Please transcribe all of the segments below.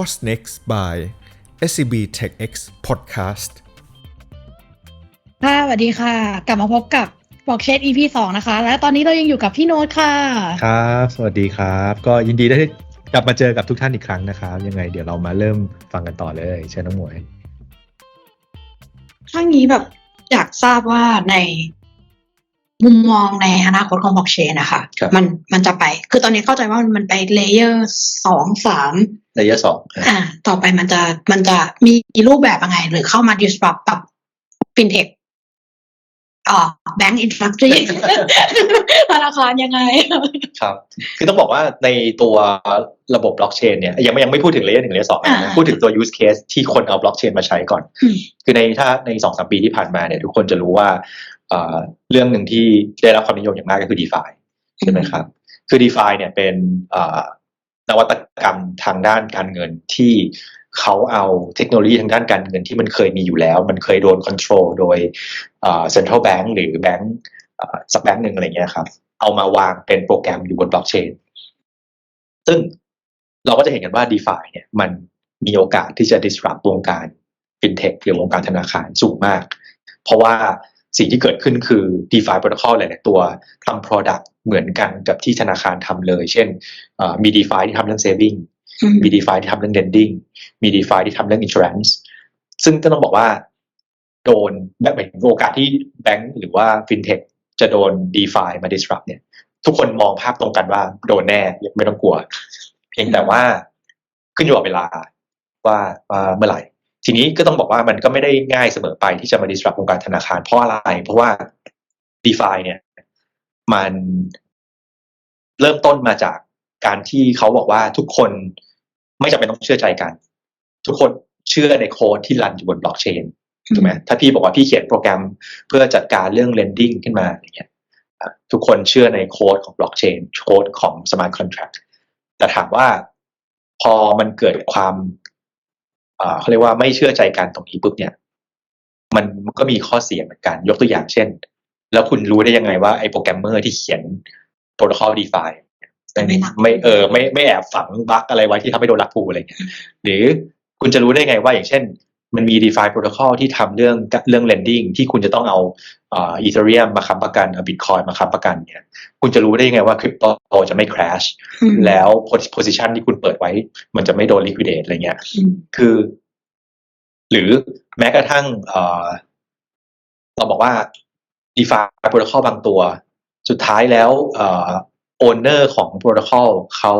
What's Next by SCB TechX Podcast ค่ะสวัสดีค่ะ กลับมาพบกับบอกเชด EP สองนะคะ และตอนนี้เรายังอยู่กับพี่โน้ตค่ะ ครับ สวัสดีครับ ก็ยินดีได้กลับมาเจอกับทุกท่านอีกครั้งนะครับ ยังไงเดี๋ยวเรามาเริ่มฟังกันต่อเลย เชิญน้องหมวยข้างนี้แบบอยากทราบว่าใน มุมมองในอนาคตของบล็อกเชนนะคะครับมันมันจะไป คือตอนนี้เข้าใจว่ามันไปเลเยอร์สองสามระยะสองอ่า ต่อไปมันจะมันจะมีรูปแบบยังไง หรือเข้ามา disrupt กับ fintech อ่าแบงก์อินฟ a สตรีธนาคารยังไง ครับ คือต้องบอกว่าในตัวระบบบล็อกเชนเนี่ยยังไม่ยังไม่พูดถึงเลเยอร์หนึ่งเลเยอร์สองนะอ่าพูดถึงตัว use case ที่คนเอาบล็อกเชนมาใช้ก่อนอืมคือในถ้าในสองสามปีที่ผ่านมาเนี่ย ทุกคนจะรู้ว่า เรื่องหนึ่งที่ได้รับความนิยมอย่างมากก็คือ DeFi ใช่ไหมครับ คือ DeFi เนี่ยเป็นนวัตกรรมทางด้านการเงินที่เขาเอาเทคโนโลยีทางด้านการเงินที่มันเคยมีอยู่แล้ว มันเคยโดนคอนโทรลโดยเอ่อ central bank หรือแบงก์สักแบงก์หนึ่งอะไรเงี้ยครับ เอามาวางเป็นโปรแกรมอยู่บนบล็อกเชนซึ่งเราก็จะเห็นกันว่า DeFi เนี่ยมันมีโอกาสที่จะ disrupt วงการ FinTech หรือวงการธนาคารสูงมาก เพราะว่า สิ่งที่เกิดขึ้นคือ DeFi protocol หลายๆตัวทำ product เหมือนกันกับที่ธนาคารทำเลย เช่นเอ่อมี DeFi ที่ทำเรื่อง saving อืมมี DeFi ที่ทำเรื่อง lending มี DeFi ที่ทำเรื่อง insurance ซึ่งต้องบอกว่าโดนแบบหมายถึงโอกาสที่แบงก์หรือว่า FinTech จะโดน DeFi มา disrupt เนี่ย ทุกคนมองภาพตรงกันว่าโดนแน่ไม่ต้องกลัว เพียงแต่ว่าขึ้นอยู่กับเวลาว่าว่าเมื่อไหร่ ทีนี้ก็ต้องบอกว่ามันก็ไม่ได้ง่ายเสมอไปที่จะมา disrupt วงการธนาคารเพราะอะไร เพราะว่า DeFi เนี่ย มันเริ่มต้นมาจากการที่เขาบอกว่าทุกคนไม่จำเป็นต้องเชื่อใจกัน ทุกคนเชื่อในโค้ดที่รันอยู่บนบล็อกเชนถูกไหมถ้าพี่บอกว่าพี่เขียนโปรแกรมเพื่อจัดการเรื่อง lending ขึ้นมาอย่างเงี้ยอะทุกคนเชื่อในโค้ดของบล็อกเชนโค้ดของ smart contract แต่ถามว่าพอมันเกิดความอ่า เขาเรียกว่าไม่เชื่อใจกันตรงนี้ปุ๊บเนี่ย มันก็มีข้อเสียเหมือนกัน ยกตัวอย่างเช่น แล้วคุณรู้ได้ยังไงว่าไอ้โปรแกรมเมอร์ที่เขียนโปรโตคอล DeFi จะไม่ลักไม่เออไม่ไม่แอบฝังบั๊กอะไรไว้ที่ทำให้โดนลักพูอะไรเงี้ยหรือคุณจะรู้ได้ไงว่าอย่างเช่น มันมี DeFi protocol ที่ทำเรื่องเรื่อง lending ที่คุณจะต้องเอาอ่า Ethereum มาค้ำประกันเอา Bitcoin มาค้ำประกันเนี่ยคุณจะรู้ได้ยังไงว่าคริปโตจะไม่ crash อืมแล้ว position ที่คุณเปิดไว้ มันจะไม่โดน liquidate อะไรเงี้ยอืมคือ หรือแม้กระทั่งเอ่อเราบอกว่า DeFi protocol บางตัว สุดท้ายแล้วเอ่อ owner ของ protocol เขา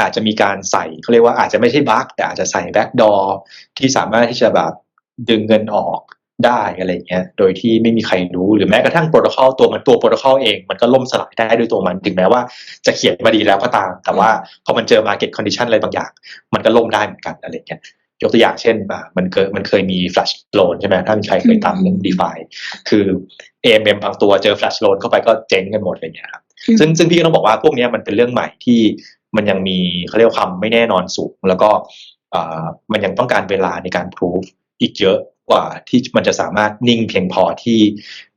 อาจจะมีการใส่เขาเรียกว่าอาจจะไม่ใช่บั๊กแต่อาจจะใส่ backdoor ที่สามารถที่จะแบบดึงเงินออกได้อะไรเงี้ย โดยที่ไม่มีใครรู้หรือแม้กระทั่ง protocol ตัวมันตัว protocol เองมันก็ล่มสลายได้ด้วยตัวมันถึงแม้ว่าจะเขียนมาดีแล้วก็ตาม แต่ว่าพอมันเจอ market condition อะไรบางอย่าง มันก็ล่มได้เหมือนกันอะไรเงี้ยยกตัวอย่างเช่นอ่ามันเคยมันเคยมี flash loan ใช่ไหมถ้ามีใครเคยตามเรื่อง DeFi คือ AMM บางตัวเจอ flash loan เข้าไปก็เจ๊งกันหมดอะไรเงี้ยครับอืมซึ่งซึ่งพี่ก็ต้องบอกว่าพวกเนี้ยมันเป็นเรื่องใหม่ที่ มันยังมีเขาเรียกว่าความไม่แน่นอนสูง แล้วก็อ่ามันยังต้องการเวลาในการ proof อีกเยอะกว่าที่มันจะสามารถนิ่งเพียงพอที่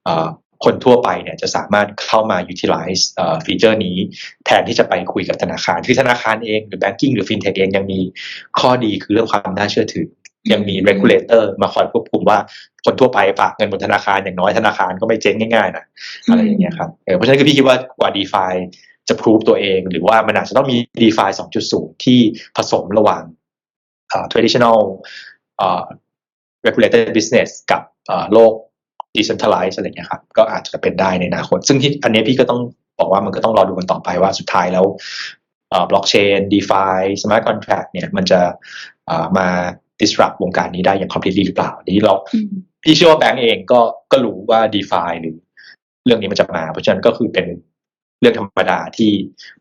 อ่าคนทั่วไปเนี่ยจะสามารถเข้ามา utilize ฟีเจอร์นี้ แทนที่จะไปคุยกับธนาคาร คือธนาคารเองหรือ banking หรือ fintech เองยังมีข้อดีคือเรื่องความน่าเชื่อถือ ยังมี regulator มาคอยควบคุมว่าคนทั่วไปฝากเงินบนธนาคารอย่างน้อยธนาคารก็ไม่เจ๊งง่ายๆนะอะไรอย่างเงี้ยครับเออเพราะฉะนั้นคือพี่คิดว่ากว่า DeFi จะ prove ตัวเอง หรือว่ามันอาจจะต้องมี DeFi 2.0 ที่ผสมระหว่างอ่า traditional อ่า regulated business กับอ่าโลก decentralized อะไรเงี้ยครับก็อาจจะเป็นได้ในอนาคต ซึ่งที่อันนี้พี่ก็ต้องบอกว่ามันก็ต้องรอดูกันต่อไปว่าสุดท้ายแล้วบล็อกเชน DeFi Smart Contract เนี่ยมันจะอ่ามา disrupt วงการนี้ได้อย่าง completely หรือเปล่าอันนี้เราอืมพี่เชื่อว่าแบงก์เองก็ก็รู้ว่า DeFi หรือเรื่องนี้มันจะมา เพราะฉะนั้นก็คือเป็น เรื่องธรรมดาที่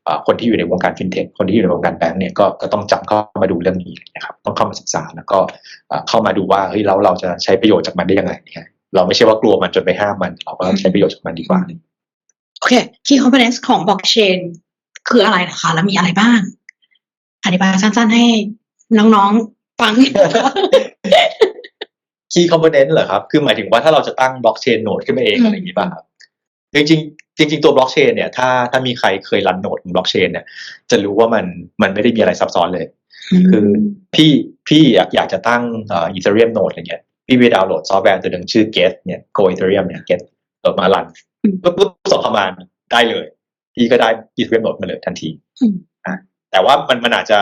เอ่อคนที่อยู่ในวงการฟินเทคคนที่อยู่ในวงการแบงก์เนี่ยก็ก็ต้องจับเข้ามาดูเรื่องนี้นะครับต้องเข้ามาศึกษาแล้วก็เอ่อเข้ามาดูว่าเฮ้ยเราเราจะใช้ประโยชน์จากมันได้ยังไงเนี่ยเราไม่ใช่ว่ากลัวมันจนไปห้ามมัน เราก็ใช้ประโยชน์จากมันดีกว่าโอเค key components ของบล็อกเชนคืออะไรนะคะแล้วมีอะไรบ้างอธิบายสั้นๆให้น้องๆฟัง Key component เหรอครับ คือหมายถึงว่าถ้าเราจะตั้งบล็อกเชนโนดขึ้นมาเองอืมอะไรอย่างนี้ป่ะครับจริงๆ จริงๆ ตัวบล็อกเชนเนี่ยถ้าถ้ามีใครเคยรันโนดบนบล็อกเชนเนี่ยจะรู้ว่ามันมันไม่ได้มีอะไรซับซ้อนเลย คือพี่พี่อยากอยากจะตั้งเอ่อ Ethereum node อะไรเงี้ยพี่ไปดาวน์โหลดซอฟต์แวร์ตัวหนึ่งชื่อ Get เนี่ย Go Ethereum เนี่ย Get เปิดมารันอืมปุ๊บปุ๊บส่งเข้ามาได้เลย พี่ก็ได้ Ethereum node มาเลยทันทีอืมอะแต่ว่ามันมันอาจจะ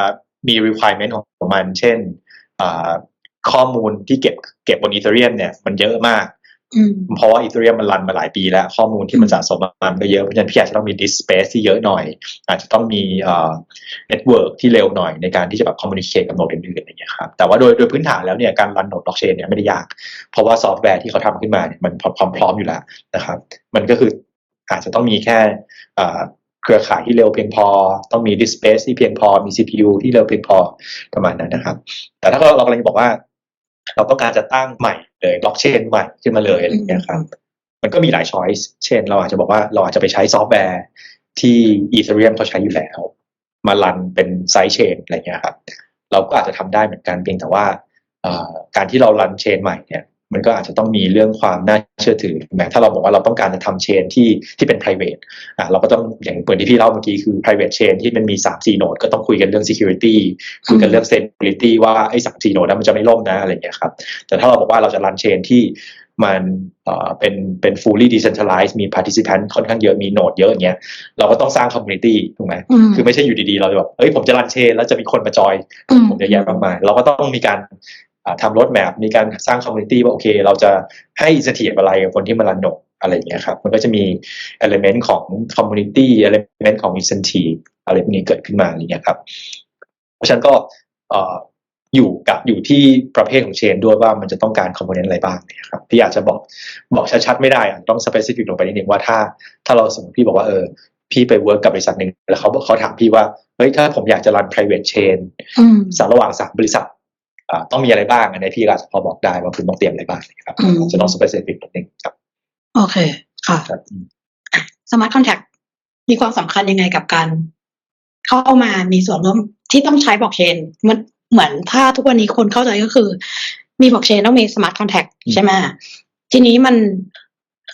มี requirement ของมัน เช่นอ่าข้อมูลที่เก็บเก็บบน Ethereum เนี่ยมันเยอะมากอืม เพราะว่า Ethereum มันรันมาหลายปีแล้ว ข้อมูลที่มันสะสมมามันก็เยอะ เพราะฉะนั้นพี่อาจจะต้องมี disk space ที่เยอะหน่อย อาจจะต้องมีเอ่อ network ที่เร็วหน่อยในการที่จะแบบ communicate กับโนดอื่นๆอะไรอย่างเงี้ยครับแต่ว่าโดยโดยพื้นฐานแล้วเนี่ยการรันโนด blockchain เนี่ยไม่ได้ยาก เพราะว่าซอฟต์แวร์ที่เขาทำขึ้นมาเนี่ยมันพร้อมพร้อมอยู่แล้วนะครับ มันก็คืออาจจะต้องมีแค่เอ่อเครือข่ายที่เร็วเพียงพอ ต้องมี disk space ที่เพียงพอมี CPU ที่เร็วเพียงพอประมาณนั้นนะครับ แต่ถ้าเราเรากำลังจะบอกว่า เราต้องการจะตั้งใหม่เลยบล็อกเชนใหม่ขึ้นมาเลยอะไรอย่างเงี้ยครับมันก็มีหลายช้อยส์เช่น เราอาจจะบอกว่าเราอาจจะไปใช้ซอฟต์แวร์ที่ Ethereum เขาใช้อยู่แล้ว มารันเป็นไซ d ์เชนอะไรเงี้ยครับ เราก็อาจจะทำได้เหมือนกันเพียงแต่ว่าเอ่อการที่เรารันเชนใหม่เนี่ย มันก็อาจจะต้องมีเรื่องความน่าเชื่อถือถูกไหมถ้าเราบอกว่าเราต้องการจะทำเชนที่ที่เป็น private อะเราก็ต้องอย่างเหมือนที่พี่เล่าเมื่อกี้คือ private chain ที่มันมี 3 4 โนดก็ต้องคุยกันเรื่อง security คุยกันเรื่อง stability ว่าไอ้สามสี่โนดนั้นมันจะไม่ล่มนะอะไรอย่างเงี้ยครับแต่ถ้าเราบอกว่าเราจะรันเชนที่มันเอ่อเป็นเป็น fully decentralized มี participant ค่อนข้างเยอะมีโนดเยอะอย่างเงี้ยเราก็ต้องสร้าง community ถูกไหมอืมคือไม่ใช่อยู่ดีๆ เราจะแบบเฮ้ยผมจะรันเชนแล้วจะมีคนมาจอยอืมผมเยอะแยะมากมายเราก็ต้องมีการอ่า ทำรถแมพมีการสร้างคอมมูนิตี้ว่าโอเค เราจะให้อิสถีอะไรกับคนที่มารันโนดอะไรอย่างเงี้ยครับมันก็จะมี element ของ community element ของ incentive อะไรพวกนี้เกิดขึ้นมาอย่างเงี้ยครับ เพราะฉะนั้นก็เอ่ออยู่กับอยู่ที่ประเภทของเชนด้วยว่ามันจะต้องการคอมโพเนนต์อะไรบ้างเนี่ยครับพี่อาจจะบอกบอกชัดๆไม่ได้อะต้อง specific ลงไปนิดนึงว่าถ้าถ้าเราสมมติพี่บอกว่าเออพี่ไปเวิร์กกับบริษัทหนึ่งแล้วเขาเขาถามพี่ว่าเฮ้ยถ้าผมอยากจะรัน private chain อืมสารระหว่างสามบริษัทอ่า ต้องมีอะไรบ้างอันนี้พี่ก็อาจจะพอบอกได้ว่าคุณต้องเตรียมอะไรบ้างนะครับอืมจะต้อง specific นิดนึงครับ โอเค ค่ะครับสมาร์ทคอนแทคมีความสำคัญยังไงกับการเข้ามามีส่วนร่วมที่ต้องใช้บล็อกเชนมันเหมือนถ้าทุกวันนี้คนเข้าใจก็คือ มีบล็อกเชนต้องมีสมาร์ทคอนแทคใช่ไหมทีนี้มัน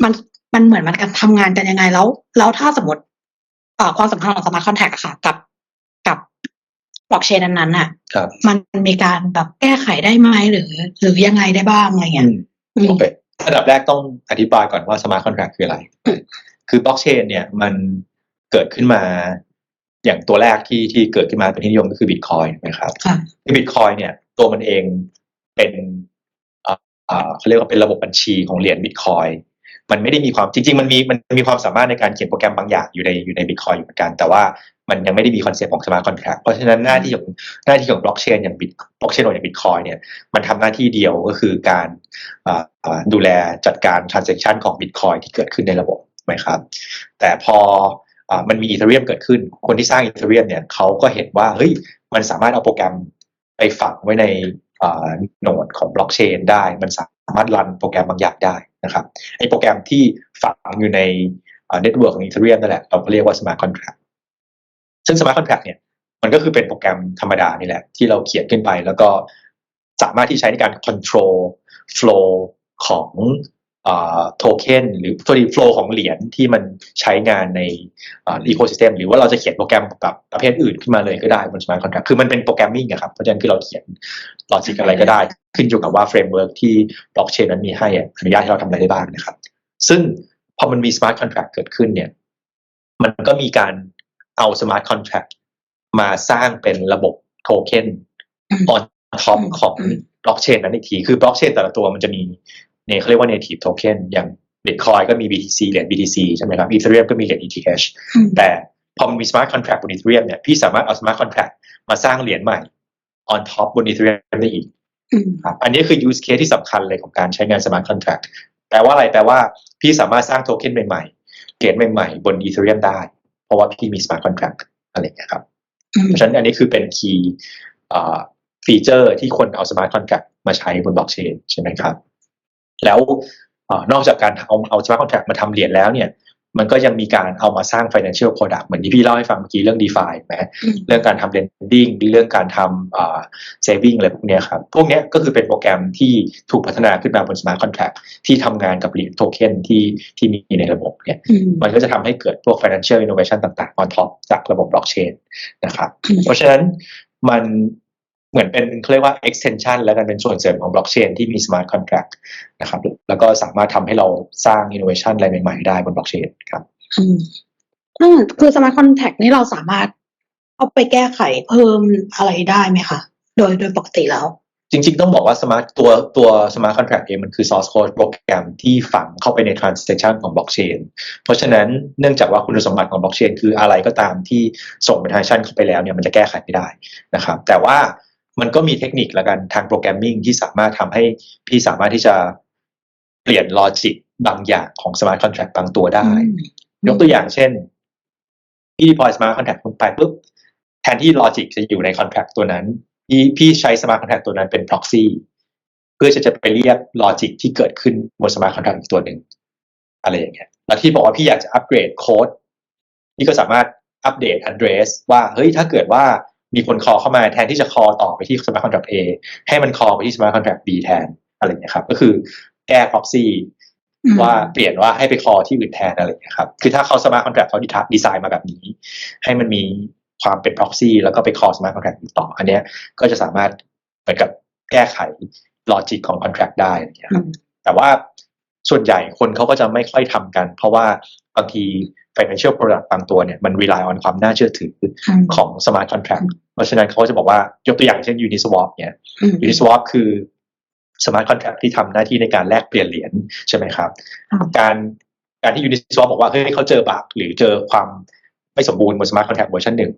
มันมันเหมือนมันการทำงานกันยังไงแล้ว แล้วถ้าสมมติเอ่อความสำคัญของสมาร์ทคอนแทคอะค่ะ กับกั บบล็อกเชนนั้นๆน่ะครับ มันมีการแบบแก้ไขได้ไหมหรือ หรือยังไงได้บ้างอะไรเงี้ยอืมโอเคอันดับแรกต้องอธิบายก่อนว่า smart contract คืออะไร คือบล็อกเชนเนี่ยมันเกิดขึ้นมาอย่างตัวแรกที่ที่เกิดขึ้นมาเป็นที่นิยมก็คือบิตคอยนะครับค่ะคือบิตคอยเนี่ย ตัวมันเองเป็นเอ่อเอ่อเขาเรียกว่าเป็นระบบบัญชีของเหรียญบิตคอย มันไม่ได้มีความจริง ๆ มันมีมันมีความสามารถในการเขียนโปรแกรมบางอย่างอยู่ในอยู่ในบิตคอยอยู่เหมือนกัน แต่ว่ามันยังไม่ได้มีคอนเซ็ปต์ของสมาร์ทคอนแท c t เพราะฉะนั้นหน้าที่ของหน้าที่ของบล็อกเชนอย่างบิตบล็อกเชนอย่างบิตคอยเนี่ยมันทำหน้าที่เดียวก็คือการดูแลจัดการ transaction ของ Bitcoin ที่เกิดขึ้นในระบบนะครับ แต่พอมันมี Ethereum เกิดขึ้น คนที่สร้าง Ethereum เนี่ยเขาก็เห็นว่าเฮ้ยมันสามารถเอาโปรแกรมไปฝังไว้ในโหนดของบล็อกเชนได้ มันสามารถรันโปรแกรมบางอย่างได้ นะครับไอโปรแกรมที่ฝังอยู่ในเน็ตเวิร์กของอีเทเรียมนั่นแหละเราก็เรียกว่าสมาร์ทคอนแท็กซึ่งสมาร์ทคอนแท็กเนี่ยมันก็คือเป็นโปรแกรมธรรมดานี่แหละ ที่เราเขียนขึ้นไปแล้วก็สามารถที่ใช้ในการ control flow ของ โทเค็นหรือตัวดี flow ของเหรียญที่มันใช้งานในอีโค y ิสเต็มหรือว่าเราจะเขียนโปรแกรมแบบประเภทอื่นขึ้นมาเลยก็ได้บน smart contract คือมันเป็นโปรแกรมมิ่งอะครับเพราะฉะนั้นคือเราเขียนลอจิกอะไรก็ได้ ขึ้นอยู่กับว่าเฟรมเวิร์กที่บล็อกเชนนั้นมีให้อะอนุญาตให้เราทำอะไรได้บ้างนะครับ ซึ่งพอมันมี smart contract เกิดขึ้นเนี่ย มันก็มีการเอา smart contract มาสร้างเป็นระบบโทเค็นอืม on top อืมของอืมบล็อกเชนนั้นอีกทีคือบล็อกเชนแต่ละตัวมันจะมี เนี่ยเขาเรียกว่า native token อย่าง Bitcoin ก็มี BTC เหรียญ BTC ใช่ไหมครับ Ethereum ก็มีเหรียญ ETH อืมแต่พอมันมี smart contract บน Ethereum เนี่ยพี่สามารถเอา smart contract มาสร้างเหรียญใหม่ on top บน Ethereum ได้อีกอืมครับอันนี้คือ use case ที่สำคัญเลยของการใช้งาน smart contract แปลว่าอะไรแปลว่าพี่สามารถสร้างโทเค็นใหม่ๆเหรียญใหม่ๆ บน Ethereum ได้ เพราะว่าพี่มี smart contract อะไรอย่างเงี้ยครับอืมเพราะฉะนั้นอันนี้คือเป็นคีย์ฟีเจอร์ที่คนเอา smart contract มาใช้บนบล็อกเชนใช่ไหมครับ แล้วเอ่อนอกจากการเอาเอา smart contract มาทำเหรียญแล้วเนี่ยมันก็ยังมีการเอามาสร้าง financial product เหมือนที่พี่เล่าให้ฟังเมื่อกี้เรื่อง DeFi ไหมอืมเรื่องการทำ lending เรื่องการทำอ่า saving อะไรพวกเนี้ยครับ พวกเนี้ยก็คือเป็นโปรแกรมที่ถูกพัฒนาขึ้นมาบน smart contract ที่ทำงานกับเหรียญโทเค็นที่ที่มีในระบบเนี่ยอืมมันก็จะทำให้เกิดพวก financial innovation ต่างๆ on top จากระบบ blockchain นะครับอืมเพราะฉะนั้นมัน เหมือนเป็นเขาเรียกว่า extension แล้วกันเป็นส่วนเสริมของ blockchain ที่มี smart contract นะครับ แล้วก็สามารถทำให้เราสร้าง innovation อะไรใหม่ๆได้บน blockchain ครับอืมอืมคือสมาร์ทคอนแทคนี่เราสามารถเอาไปแก้ไขเพิ่มอะไรได้ไหมคะ โดยโดยปกติแล้วจริงๆ ต้องบอกว่า smart ตัวตัว smart contract เองมันคือ source code โปรแกรมที่ฝังเข้าไปใน transaction ของ blockchain เพราะฉะนั้นเนื่องจากว่าคุณสมบัติของ blockchain คืออะไรก็ตามที่ส่งเป็น transaction เข้าไปแล้วเนี่ยมันจะแก้ไขไม่ได้นะครับ แต่ว่า มันก็มีเทคนิคละกันทางโปรแกรมมิ่งที่สามารถทำให้พี่สามารถที่จะเปลี่ยนลอจิกบางอย่างของ smart contract บางตัวได้ ยกตัวอย่างเช่น พี่ deploy smart contract ลงไปปุ๊บแทนที่ logic จะอยู่ใน contract ตัวนั้น พี่พี่ใช้ smart contract ตัวนั้นเป็น proxy เพื่อจะจะไปเรียก logic ที่เกิดขึ้นบน smart contract อีกตัวหนึ่งอะไรอย่างเงี้ยแล้วที่บอกว่าพี่อยากจะอัปเกรดโค้ดพี่ก็สามารถอัปเดต address ว่าเฮ้ยถ้าเกิดว่า มีคน call เข้ามาแทนที่จะ call ต่อไปที่ smart contract A ให้มัน call ไปที่ smart contract B แทนอะไรอย่างเงี้ยครับ ก็คือแก้ proxy อืมว่าเปลี่ยนว่าให้ไปคอที่อื่นแทนอะไรอย่างเงี้ยครับ คือถ้าเขาสมาร์ทคอนแทคเขาดีไซน์มาแบบนี้ ให้มันมีความเป็น proxy แล้วก็ไปคอสมาร์ทคอนแทคต่อ อันเนี้ยก็จะสามารถเหมือนกับแก้ไขลอจิกของ contract ได้อะไรอย่างเงี้ยครับ แต่ว่าส่วนใหญ่คนเขาก็จะไม่ค่อยทำกัน เพราะว่าบางที financial product บางตัวเนี่ยมัน rely on ความน่าเชื่อถืออืมของ smart contract เพราะฉะนั้นเขาก็จะบอกว่ายกตัวอย่างเช่น Uniswap เนี่ยอืม Uniswap คือ smart contract ที่ทำหน้าที่ในการแลกเปลี่ยนเหรียญใช่ไหมครับครับการการที่ Uniswap บอกว่าเฮ้ยเขาเจอบั๊กหรือเจอความไม่สมบูรณ์บน smart contract เวอร์ชันหนึ่ง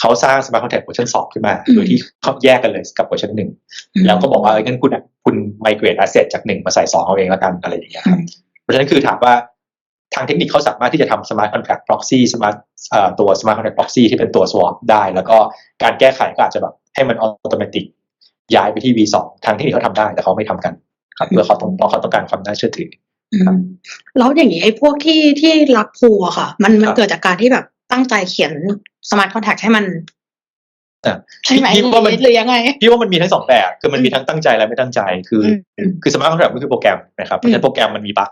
เขาสร้าง smart contract เวอร์ชันสองขึ้นมาอืมโดยที่เขาแยกกันเลยกับเวอร์ชันหนึ่งแล้วก็บอกว่าเอ้ยงั้นคุณอะคุณ migrate asset จากหนึ่งมาใส่สองเอาเองแล้วกันอะไรอย่างเงี้ยครับเพราะฉะนั้นคือถามว่า ทางเทคนิคเขาสามารถที่จะทำ smart contract proxy smart เอ่อตัว smart contract proxy ที่เป็นตัว swap ได้ แล้วก็การแก้ไขก็อาจจะแบบให้มัน automatic ย้ายไปที่ V2 ทางเทคนิคเขาทำได้แต่เขาไม่ทำกันครับเพื่อเขาต้องเพราะเขาต้องการความน่าเชื่อถืออืมแล้วอย่างนี้ไอ้พวกที่ที่รับพูอะค่ะ มันมันครับเกิดจากการที่แบบตั้งใจเขียนสมาร์ทคอนแทคให้มันอะใช่ไหมพี่ว่ามันหรือยังไงพี่ว่ามันมีทั้งสองแบบ คือมันมีทั้งตั้งใจและไม่ตั้งใจ คือออืมคือ smart contract มันคือโปรแกรมนะครับเพราะฉะนั้นโปรแกรมมันมีบั๊ก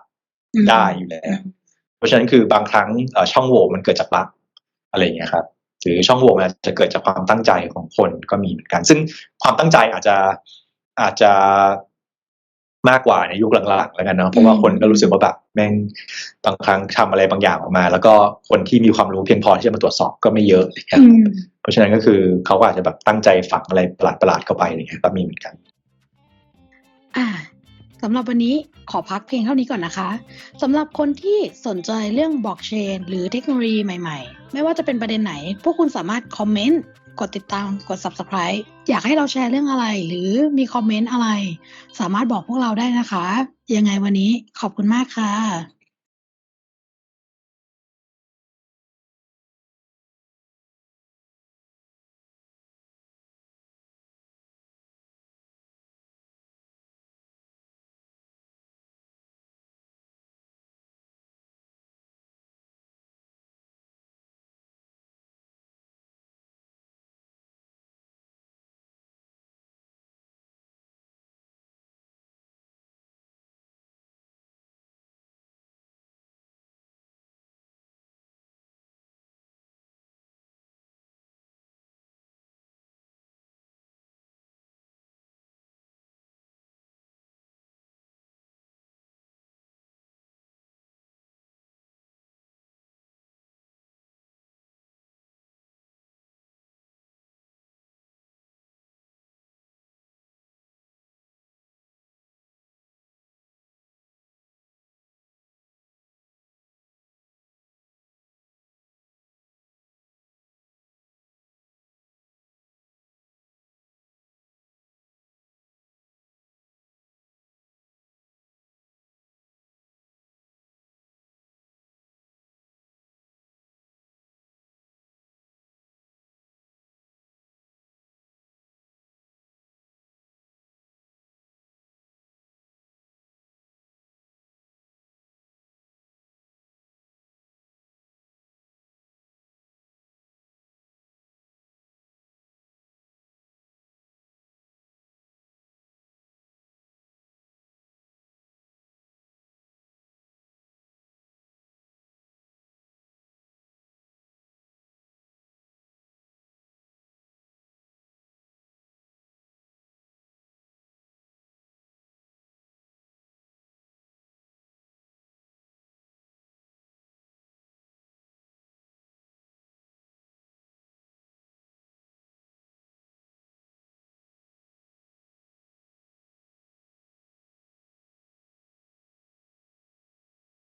อืมได้อยู่แล้วเพ ราะฉะนั้นคือบางครั้งเอ่อช่องโหว่มันเกิดจากบั๊กอะไรอย่างเงี้ยครับหรือช่องโหว่มันอาจจะเกิดจากความตั้งใจของคนก็มีเหมือนกัน ซึ่งความตั้งใจอาจจะอาจจะมากกว่าในยุคหลังๆแล้วกันเนาะเพราะว่าคนก็รู้สึกว่าแบบแม่งบางครั้งทำอะไรบางอย่างออกมา แล้วก็คนที่มีความรู้เพียงพอที่จะมาตรวจสอบก็ไม่เยอะอะไรเงี้ยอืมเพราะฉะนั้นก็คือเขาก็อาจจะแบบตั้งใจฝังอะไรประหลาดๆเข้าไปอะไรเงี้ยก็มีเหมือนกัน อ่า สำหรับวันนี้ขอพักเพียงเท่านี้ก่อนนะคะสำหรับคนที่สนใจเรื่องบล็อกเชนหรือเทคโนโลยีใหม่ๆ ไม่ว่าจะเป็นประเด็นไหน พวกคุณสามารถคอมเมนต์กดติดตามกด Subscribe อยากให้เราแชร์เรื่องอะไร หรือมีคอมเมนต์อะไร สามารถบอกพวกเราได้นะคะ ยังไงวันนี้ขอบคุณมากค่ะ